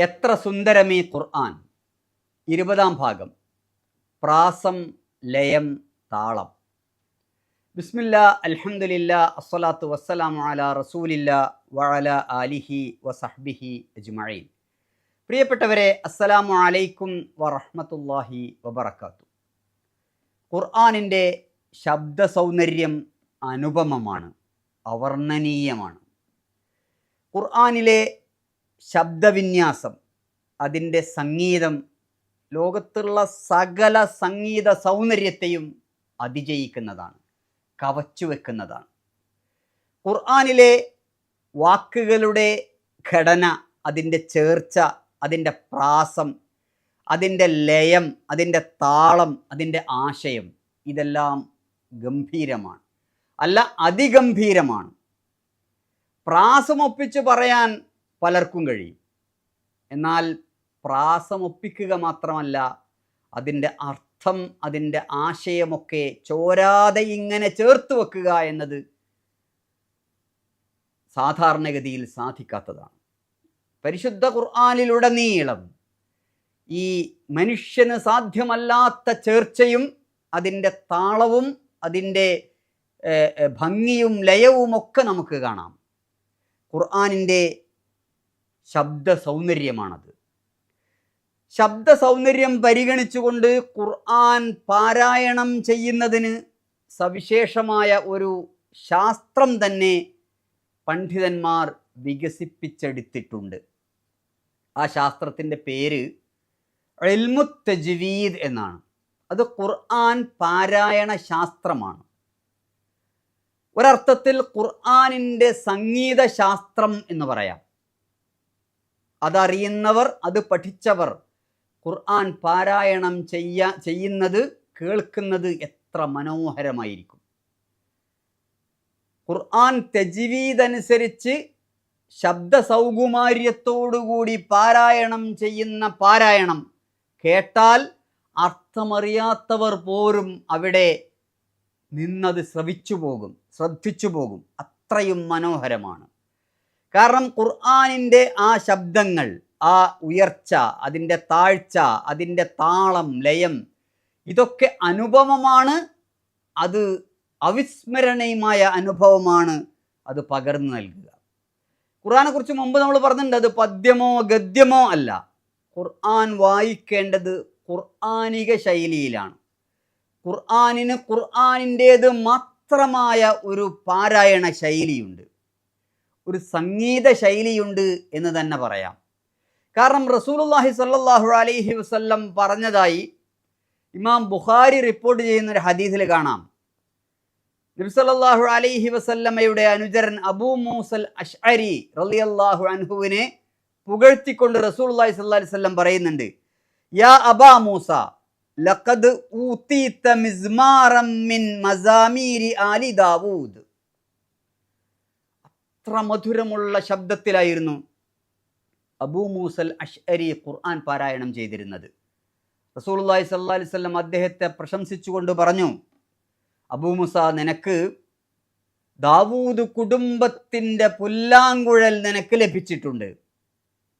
എത്ര സുന്ദരമീ ഖുർആൻ? ഇരുപതാം ഭാഗം. പ്രാസം ലയം താളം. ബിസ്മില്ല അലഹമില്ല അസ്സലാത്തു വസ്സലാമു അല റസൂലില്ല വഅല ആലിഹി വസഹ്ബിഹി അജ്മഈൻ. പ്രിയപ്പെട്ടവരെ അസ്സലാമു അലൈക്കും വറഹ്മത്തുള്ളാഹി വബറകാത്തു. ഖുർആനിന്റെ ശബ്ദ സൗന്ദര്യം അനുപമമാണ് അവർണനീയമാണ്. ഖുർആനിലെ ശബ്ദവിന്യാസം അതിന്റെ സംഗീതം ലോകത്തുള്ള സകല സംഗീത സൗന്ദര്യത്തെയും അതിജയിക്കുന്നതാണ് കവച്ചു വെക്കുന്നതാണ്. ഖുർആാനിലെ വാക്കുകളുടെ ഘടന അതിന്റെ ചേർച്ച അതിന്റെ പ്രാസം അതിന്റെ ലയം അതിന്റെ താളം അതിന്റെ ആശയം ഇതെല്ലാം ഗംഭീരമാണ്. അല്ല അതിഗംഭീരമാണ്. പ്രാസമൊപ്പിച്ച് പറയാൻ പലർക്കും കഴിയും. എന്നാൽ പ്രാസമൊപ്പിക്കുക മാത്രമല്ല അതിന്റെ അർത്ഥം അതിന്റെ ആശയമൊക്കെ ചോരാതെ ഇങ്ങനെ ചേർത്ത് വെക്കുക എന്നത് സാധാരണഗതിയിൽ സാധിക്കാത്തതാണ്. പരിശുദ്ധ ഖുർആാനിലുടനീളം ഈ മനുഷ്യന് സാധ്യമല്ലാത്ത ചേർച്ചയും അതിന്റെ താളവും അതിന്റെ ഭംഗിയും ലയവും ഒക്കെ നമുക്ക് കാണാം. ഖുർആാനിന്റെ ശബ്ദ സൗന്ദര്യമാണത് ശബ്ദ സൗന്ദര്യം പരിഗണിച്ചുകൊണ്ട് ഖുർആൻ പാരായണം ചെയ്യുന്നതിന് സവിശേഷമായ ഒരു ശാസ്ത്രം തന്നെ പണ്ഡിതന്മാർ വികസിപ്പിച്ചെടുത്തിട്ടുണ്ട്. ആ ശാസ്ത്രത്തിന്റെ പേര് എൽമു തജ്വീദ് എന്നാണ്. അത് ഖുർആൻ പാരായണ ശാസ്ത്രമാണ്. ഒരർത്ഥത്തിൽ ഖുർആനിന്റെ സംഗീത ശാസ്ത്രം എന്ന് പറയാം. അതറിയുന്നവർ അത് പഠിച്ചവർ. ഖുർആൻ പാരായണം ചെയ്യ ചെയ്യുന്നത് കേൾക്കുന്നത് എത്ര മനോഹരമായിരിക്കും. ഖുർആൻ തജ്വീദ് അനുസരിച്ച് ശബ്ദ സൗകുമാര്യത്തോടുകൂടി പാരായണം ചെയ്യുന്ന പാരായണം കേട്ടാൽ അർത്ഥമറിയാത്തവർ പോലും അവിടെ നിന്നത് ശ്രവിച്ചു പോകും ശ്രദ്ധിച്ചു പോകും. അത്രയും മനോഹരമാണ്. കാരണം ഖുർആാനിന്റെ ആ ശബ്ദങ്ങൾ ആ ഉയർച്ച അതിന്റെ താഴ്ച അതിന്റെ താളം ലയം ഇതൊക്കെ അനുപമമാണ് അത് അവിസ്മരണീയമായ അനുഭവമാണ് അത് പകർന്നു നൽകുക. ഖുർആാനെ കുറിച്ച് മുമ്പ് നമ്മൾ പറഞ്ഞിട്ടുണ്ട് അത് പദ്യമോ ഗദ്യമോ അല്ല. ഖുർആൻ വായിക്കേണ്ടത് ഖുർആാനിക ശൈലിയിലാണ്. ഖുർആാനിന് ഖുർആാനിന്റേത് മാത്രമായ ഒരു പാരായണ ശൈലിയുണ്ട്. ഒരു സംഗീത ശൈലിയുണ്ട് എന്ന് തന്നെ പറയാം. കാരണം റസൂലുള്ളാഹി സല്ലാഹു അലൈഹി വസ്ല്ലം പറഞ്ഞതായി ഇമാം ബുഖാരി റിപ്പോർട്ട് ചെയ്യുന്ന ഒരു ഹദീസിൽ കാണാം. നബി സല്ലല്ലാഹു അലൈഹി വസല്ലമയുടെ അനുചരൻ അബൂ മൂസൽ അഷ്അരി റളിയല്ലാഹു അൻഹുവിനെ പുകഴ്ത്തിക്കൊണ്ട് റസൂലുള്ളാഹി സ്വല്ലല്ലാഹു അലൈഹി വസല്ലം പറയുന്നുണ്ട് യാ അബാ മൂസ ലഖദ് ഊത്തീത്ത മിസ്മാറം മിൻ മസാമീരി ആലി ദാവൂദ്. അത്ര മധുരമുള്ള ശബ്ദത്തിലായിരുന്നു അബൂ മൂസൽ അഷ്അരി ഖുർആൻ പാരായണം ചെയ്തിരുന്നത്. റസൂലുള്ളാഹി സ്വല്ലല്ലാഹി അലൈഹി വസല്ലം അദ്ദേഹത്തെ പ്രശംസിച്ചുകൊണ്ട് പറഞ്ഞു അബൂ മൂസ നിനക്ക് ദാവൂദ് കുടുംബത്തിന്റെ പുല്ലാങ്കുഴൽ നിനക്ക് ലഭിച്ചിട്ടുണ്ട്.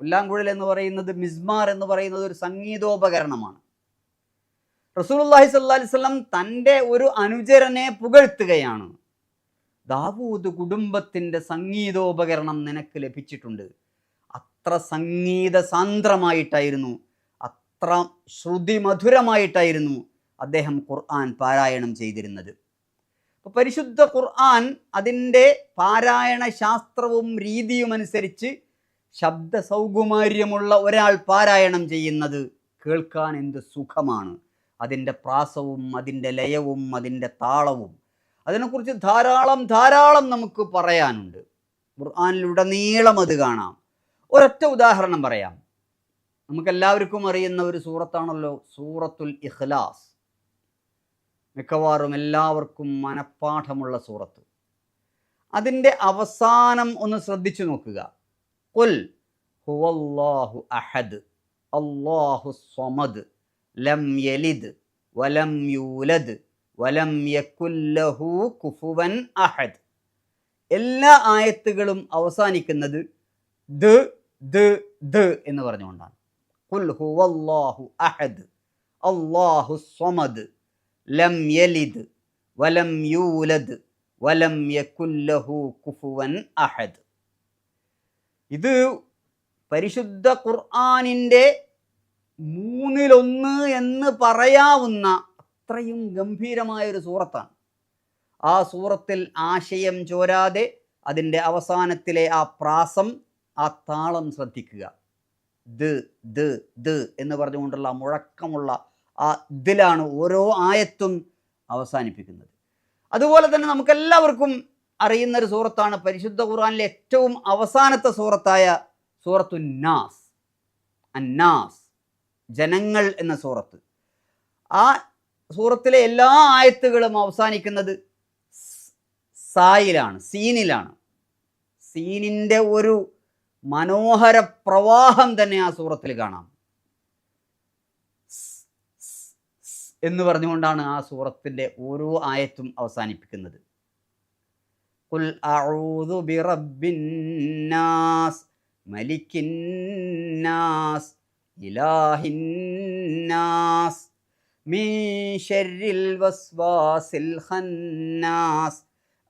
പുല്ലാങ്കുഴൽ എന്ന് പറയുന്നത് മിസ്മാർ എന്ന് പറയുന്നത് ഒരു സംഗീതോപകരണമാണ്. റസൂലുള്ളാഹി സ്വല്ലല്ലാഹി അലൈഹി വസല്ലം തന്റെ ഒരു അനുചരനെ പുകഴ്ത്തുകയാണ്. ദാവൂദ് കുടുംബത്തിന്റെ സംഗീതോപകരണം നിനക്ക് ലഭിച്ചിട്ടുണ്ട്. അത്ര സംഗീത സാന്ദ്രമായിട്ടായിരുന്നു. അത്ര ശ്രുതിമധുരമായിട്ടായിരുന്നു അദ്ദേഹം ഖുർആൻ പാരായണം ചെയ്തിരുന്നത്. അപ്പോൾ പരിശുദ്ധ ഖുർആൻ അതിന്റെ പാരായണ ശാസ്ത്രവും രീതിയും അനുസരിച്ച് ശബ്ദ സൗകുമാര്യമുള്ള ഒരാൾ പാരായണം ചെയ്യുന്നത് കേൾക്കാൻ എന്ത് സുഖമാണ്. അതിന്റെ പ്രാസവും അതിന്റെ ലയവും അതിന്റെ താളവും അതിനെക്കുറിച്ച് ധാരാളം ധാരാളം നമുക്ക് പറയാനുണ്ട്. ഖുർആാനിലുടനീളം അത് കാണാം. ഒരൊറ്റ ഉദാഹരണം പറയാം. നമുക്കെല്ലാവർക്കും അറിയുന്ന ഒരു സൂറത്താണല്ലോ സൂറത്തുൽ ഇഖ്ലാസ്. മിക്കവാറും എല്ലാവർക്കും മനഃപ്പാഠമുള്ള സൂറത്ത്. അതിന്റെ അവസാനം ഒന്ന് ശ്രദ്ധിച്ചു നോക്കുക. കുൽ ഹുവല്ലാഹു അഹദ് അള്ളാഹു സ്വമദ് ലം യലിദ് വലം യൂലദ് വലം യക്കുല്ലഹു കുഫുവൻ അഹദ്. എല്ലാ ആയത്തുകളും അവസാനിക്കുന്നത് ദ് ദ് ദ് എന്ന് പറഞ്ഞുകൊണ്ടാണ്. ഖുൽ ഹുവല്ലാഹു അഹദ് അല്ലാഹു സ്വമദ് ലം യലിദ് വലം യൂലദ് വലം യക്കുല്ലഹു കുഫുവൻ അഹദ്. ഇത് പരിശുദ്ധ ഖുർആാനിന്റെ മൂന്നിലൊന്ന് എന്ന് പറയാവുന്ന അത്രയും ഗംഭീരമായ ഒരു സൂറത്താണ്. ആ സൂറത്തിൽ ആശയം ചോരാതെ അതിന്റെ അവസാനത്തിലെ ആ പ്രാസം ആ താളം ശ്രദ്ധിക്കുക. ദ് ദ് ദ് എന്ന് പറഞ്ഞുകൊണ്ടുള്ള മുഴക്കമുള്ള ആ ഇതിലാണ് ഓരോ ആയത്തും അവസാനിപ്പിക്കുന്നത്. അതുപോലെ തന്നെ നമുക്കെല്ലാവർക്കും അറിയുന്ന ഒരു സൂറത്താണ് പരിശുദ്ധ ഖുർആനിലെ ഏറ്റവും അവസാനത്തെ സൂറത്തായ സൂറത്തു നാസ്. അന്നാസ് ജനങ്ങൾ എന്ന സൂറത്ത്. ആ സൂറത്തിലെ എല്ലാ ആയത്തുകളും അവസാനിക്കുന്നത് സായിലാണ് സീനിലാണ്. സീനിന്റെ ഒരു മനോഹര പ്രവാഹം തന്നെ ആ സൂറത്തിൽ കാണാം. എന്ന് പറഞ്ഞുകൊണ്ടാണ് ആ സൂറത്തിന്റെ ഓരോ ആയത്തും അവസാനിപ്പിക്കുന്നത്. കുൽ ബിറബ്ബിന്നാസ് മലിക്കിന്നാസ് ഇലാഹിന്നാസ് മിൻ ശർരിൽ വസ്വാസിൽ ഖന്നാസ്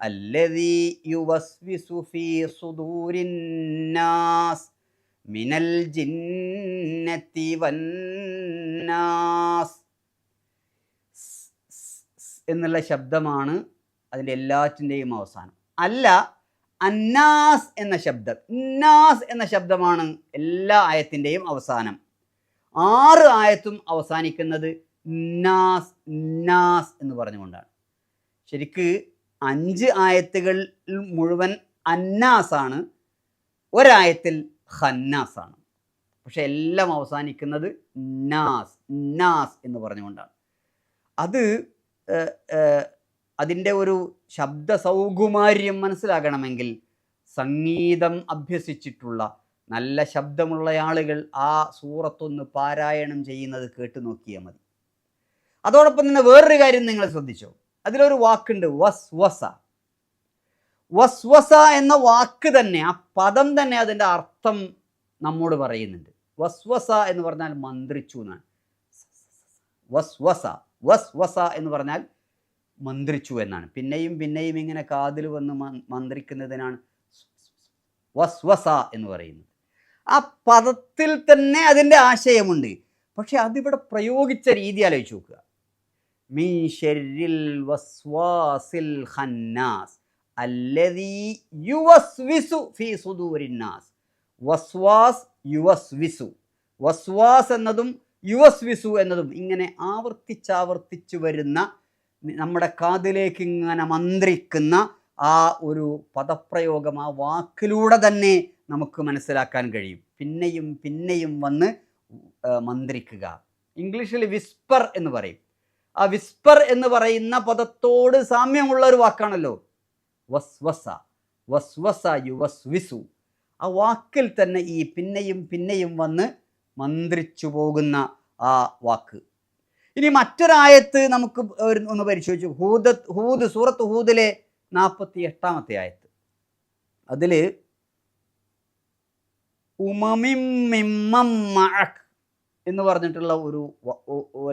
الذي يوسوس في صدور الناس من الجنة والناس എന്നുള്ള ശബ്ദമാണ് അതിൻ്റെ എല്ലാറ്റിൻ്റെയും അവസാനം അല്ല അന്നാസ് എന്ന ശബ്ദം ഇന്നാസ് എന്ന ശബ്ദമാണ് എല്ലാ ആയത്തിൻ്റെയും അവസാനം ആറ് ആയത്തും അവസാനിക്കുന്നത് നാസ് നാസ് എന്ന് പറഞ്ഞുകൊണ്ടാണ്. ശരിക്ക് അഞ്ച് ആയത്തുകൾ മുഴുവൻ അന്നാസാണ് ഒരായത്തിൽ ഹന്നാസാണ് പക്ഷെ എല്ലാം അവസാനിക്കുന്നത് നാസ് നാസ് എന്ന് പറഞ്ഞുകൊണ്ടാണ്. അത് അതിന്റെ ഒരു ശബ്ദ സൗകുമാര്യം മനസ്സിലാകണമെങ്കിൽ സംഗീതം അഭ്യസിച്ചിട്ടുള്ള നല്ല ശബ്ദമുള്ള ആളുകൾ ആ സൂറത്തൊന്ന് പാരായണം ചെയ്യുന്നത് കേട്ടു നോക്കിയാൽ മതി. അതോടൊപ്പം തന്നെ വേറൊരു കാര്യം നിങ്ങൾ ശ്രദ്ധിച്ചോ. അതിലൊരു വാക്കുണ്ട് വസ് വസ. വസ് വസ എന്ന വാക്ക് തന്നെ ആ പദം തന്നെ അതിന്റെ അർത്ഥം നമ്മോട് പറയുന്നുണ്ട്. വസ് വസ എന്ന് പറഞ്ഞാൽ മന്ത്രിച്ചു എന്നാണ്. വസ് വസ വസ് വസ എന്ന് പറഞ്ഞാൽ മന്ത്രിച്ചു എന്നാണ്. പിന്നെയും പിന്നെയും ഇങ്ങനെ കാതിൽ വന്ന് മന്ത്രിക്കുന്നതിനാണ് വസ് വസ എന്ന് പറയുന്നത്. ആ പദത്തിൽ തന്നെ അതിന്റെ ആശയമുണ്ട്. പക്ഷെ അതിവിടെ പ്രയോഗിച്ച രീതി ആലോചിച്ച് നോക്കുക. മിൻ വസ്വാസിൽ സുദൂരിന്നാസ് വസ്വാസ് വസ്വാസ് എന്നതും യുവസ്വിസു എന്നതും ഇങ്ങനെ ആവർത്തിച്ചാവർത്തിച്ചു വരുന്ന നമ്മുടെ കാതിലേക്ക് ഇങ്ങനെ മന്ത്രിക്കുന്ന ആ ഒരു പദപ്രയോഗം ആ വാക്കിലൂടെ തന്നെ നമുക്ക് മനസ്സിലാക്കാൻ കഴിയും. പിന്നെയും പിന്നെയും വന്ന് മന്ത്രിക്കുക. ഇംഗ്ലീഷിൽ വിസ്പർ എന്ന് പറയും. ആ വിസ്പർ എന്ന് പറയുന്ന പദത്തോട് സാമ്യമുള്ള ഒരു വാക്കാണല്ലോ. വസ്വസ. വസ്വസ യു വസ്വിസു. ആ വാക്കിൽ തന്നെ ഈ പിന്നെയും പിന്നെയും വന്ന് മന്ത്രിച്ചു പോകുന്ന ആ വാക്ക്. ഇനി മറ്റൊരായത്ത് നമുക്ക് ഒന്ന് പരിശോധിച്ചു. ഹൂദ് ഹൂദ് സൂറത്ത് ഹൂദിലെ നാൽപ്പത്തി എട്ടാമത്തെ ആയത്ത്. അതിൽ ഉമമിം മിമ്മം മഅക്. എന്ന് പറഞ്ഞിട്ടുള്ള ഒരു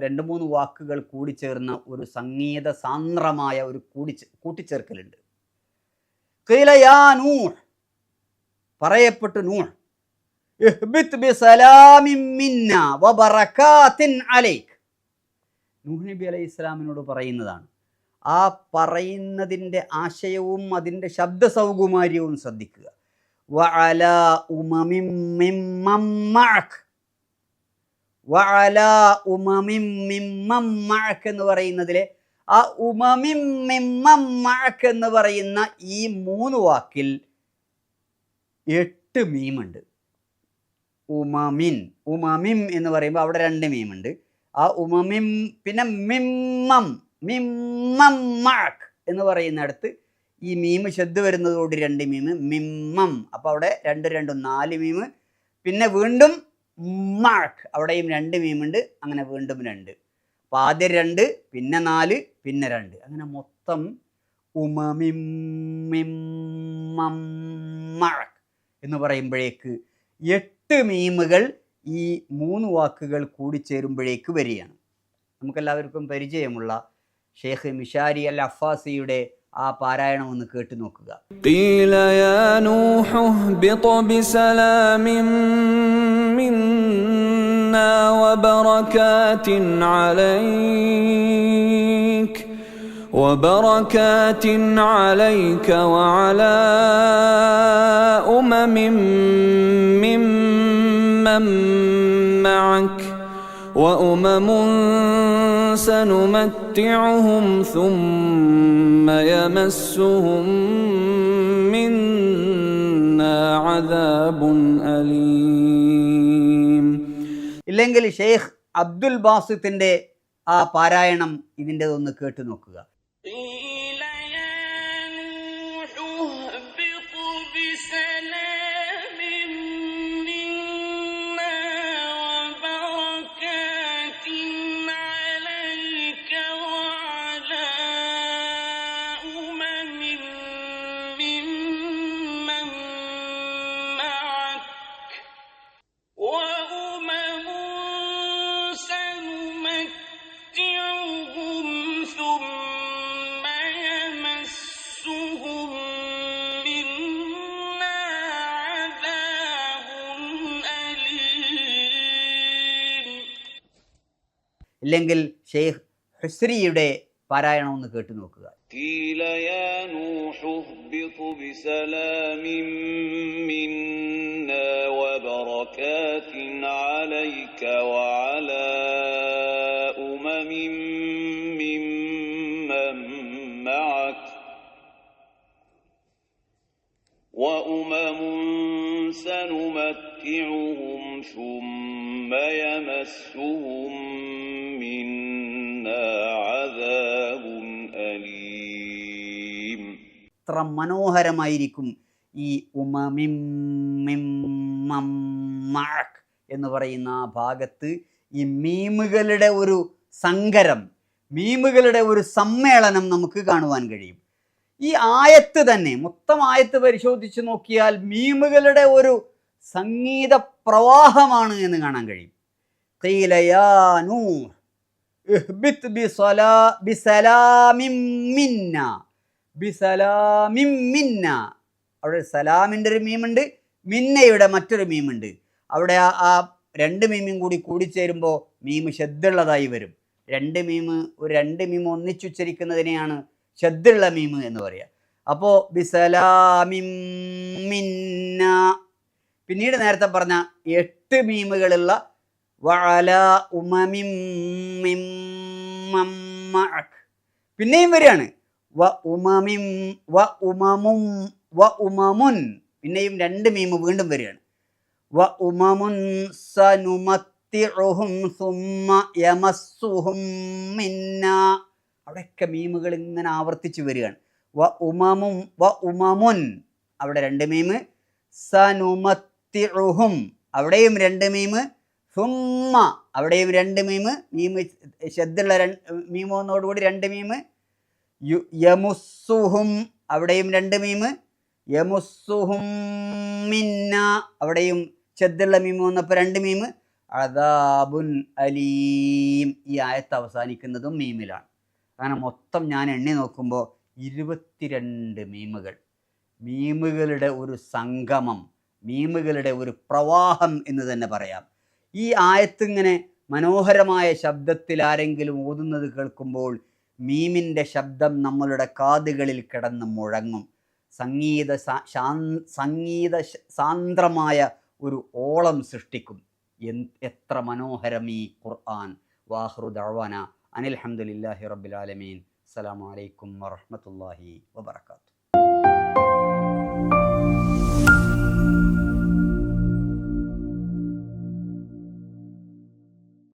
രണ്ട് മൂന്ന് വാക്കുകൾ കൂടി ചേർന്ന ഒരു സംഗീത സാന്ദ്രമായ ഒരു കൂടി കൂട്ടിച്ചേർക്കലുണ്ട്. ഖീല നൂർ പറയപ്പെട്ടു നൂർ. ഇസ്ലാമിനോട് പറയുന്നതാണ് ആ പറയുന്നതിന്റെ ആശയവും അതിന്റെ ശബ്ദ സൗകുമാര്യവും ശ്രദ്ധിക്കുക എന്ന് പറയുന്നതിലെ ആ ഉമമിം എന്ന് പറയുന്ന ഈ മൂന്ന് വാക്കിൽ എട്ട് മീമുണ്ട്. ഉമമിൻ ഉമമിം എന്ന് പറയുമ്പോൾ അവിടെ രണ്ട് മീമുണ്ട്. ആ ഉമമിം പിന്നെ മിമ്മം മിമ്മം മഴക്ക് എന്ന് പറയുന്നിടത്ത് ഈ മീമ് ശബ്ദ വരുന്നതോട് രണ്ട് മീമ് മിമ്മം. അപ്പോൾ അവിടെ രണ്ട് രണ്ടും നാല് മീമ് പിന്നെ വീണ്ടും മഅക് അവിടെയും രണ്ട് മീമുണ്ട് അങ്ങനെ വീണ്ടും രണ്ട് അപ്പോൾ ആദ്യം രണ്ട് പിന്നെ നാല് പിന്നെ രണ്ട് അങ്ങനെ മൊത്തം ഉമമിം മിമ്മം മഅക് എന്ന് പറയുമ്പോഴേക്ക് എട്ട് മീമുകൾ ഈ മൂന്ന് വാക്കുകൾ കൂടിച്ചേരുമ്പോഴേക്ക് വരികയാണ് നമുക്കെല്ലാവർക്കും പരിചയമുള്ള ഷേഖ് മിഷാരി അൽ അഫാസിയുടെ ആ പാരായണം ഒന്ന് കേട്ടു നോക്കുക قيل يا نوح اهبط بسلام منا وبركات عليك وبركات عليك وعلى أمم ممن معك وأمم سنمتعهم ثم يمسهم منا عذاب أليم ഇല്ലെങ്കിൽ ഷെയ്ഖ് അബ്ദുൽ ബാസിത്തിന്റെ ആ പാരായണം ഇതിൻ്റെതൊന്ന് കേട്ടു നോക്കുക ഇല്ലെങ്കിൽ ഷെയ്ഖ് ഹുസ്രിയുടെ പാരായണം ഒന്ന് കേട്ടു നോക്കുക قيل يا نوح اهبط بسلام منا وبركات عليك وعلى أمم ممن معك وأمم سنمتعهم ثم يمسهم എത്ര മനോഹരമായിരിക്കും ഈ ഉമമിമ്മക്ക് എന്ന് പറയുന്ന ആ ഭാഗത്ത് ഈ മീമുകളുടെ ഒരു സങ്കരം മീമുകളുടെ ഒരു സമ്മേളനം നമുക്ക് കാണുവാൻ കഴിയും. ഈ ആയത്ത് തന്നെ മൊത്തം ആയത്ത് പരിശോധിച്ച് നോക്കിയാൽ മീമുകളുടെ ഒരു സംഗീത പ്രവാഹമാണ് എന്ന് കാണാൻ കഴിയും. മിന്നാ. ബിസലാമിം മിന്ന. അവിടെ സലാമിന്റെ ഒരു മീമുണ്ട് മിന്നയുടെ മറ്റൊരു മീമുണ്ട്. അവിടെ ആ ആ രണ്ട് മീമും കൂടി കൂടിച്ചേരുമ്പോൾ മീം ഷെദ്ദുള്ളതായി വരും. രണ്ട് മീം ഒരു രണ്ട് മീം ഒന്നിച്ചുച്ചരിക്കുന്നതിനെയാണ് ഷെദ്ദുള്ള മീം എന്ന് പറയുക അപ്പോൾ ബിസലാമിം മിന്ന. പിന്നീട് നേരത്തെ പറഞ്ഞ എട്ട് മീമുകളുള്ള വല ഉമമിം പിന്നെയും വരികയാണ്. വ ഉമമിം വ ഉമമും വ പിന്നെയും രണ്ട് മീമ് വീണ്ടും വരികയാണ്. വ ഉമമുൻ സനുമത്തിഉഹും സുമ്മ യമസ്സുഹും മിന്ന. അവിടെയൊക്കെ മീമുകൾ ഇങ്ങനെ ആവർത്തിച്ച് വരികയാണ്. വ ഉമമും വ ഉമമുൻ. അവിടെ രണ്ട് മീമ് സനുമത്തിഉഹും. അവിടെയും രണ്ട് മീമ് സുമ്മ. അവിടെയും രണ്ട് മീമ് മീമ് ശബ്ദമുള്ള രണ്ട് മീമോന്നോടുകൂടി രണ്ട് മീമ് യു- യമുസ്സുഹും അവിടെയും രണ്ട് മീമ് യമുസ്സുഹും മിന്ന അവിടെയും ചെദ്ദുള്ള മീമ് വന്നപ്പോൾ രണ്ട് മീമ് അദാബുൻ അലീം. ഈ ആയത്ത് അവസാനിക്കുന്നതും മീമിലാണ്. കാരണം മൊത്തം ഞാൻ എണ്ണി നോക്കുമ്പോൾ ഇരുപത്തിരണ്ട് മീമുകൾ. മീമുകളുടെ ഒരു സംഗമം മീമുകളുടെ ഒരു പ്രവാഹം എന്ന് തന്നെ പറയാം. ഈ ആയത്തിങ്ങനെ മനോഹരമായ ശബ്ദത്തിൽ ആരെങ്കിലും ഓതുന്നത് കേൾക്കുമ്പോൾ മീമിന്റെ ശബ്ദം നമ്മളുടെ കാതുകളിൽ കിടന്ന് മുഴങ്ങും. സംഗീത സംഗീത സാന്ദ്രമായ ഒരു ഓളം സൃഷ്ടിക്കും. എത്ര മനോഹരം ഈ ഖുർആൻ. വാഹ്റു ദഅവാന അനിൽ ഹംദുലില്ലാഹി റബ്ബിൽ ആലമീൻ. അസ്സലാമു അലൈക്കും വറഹ്മത്തുള്ളാഹി വബറകാതുഹു.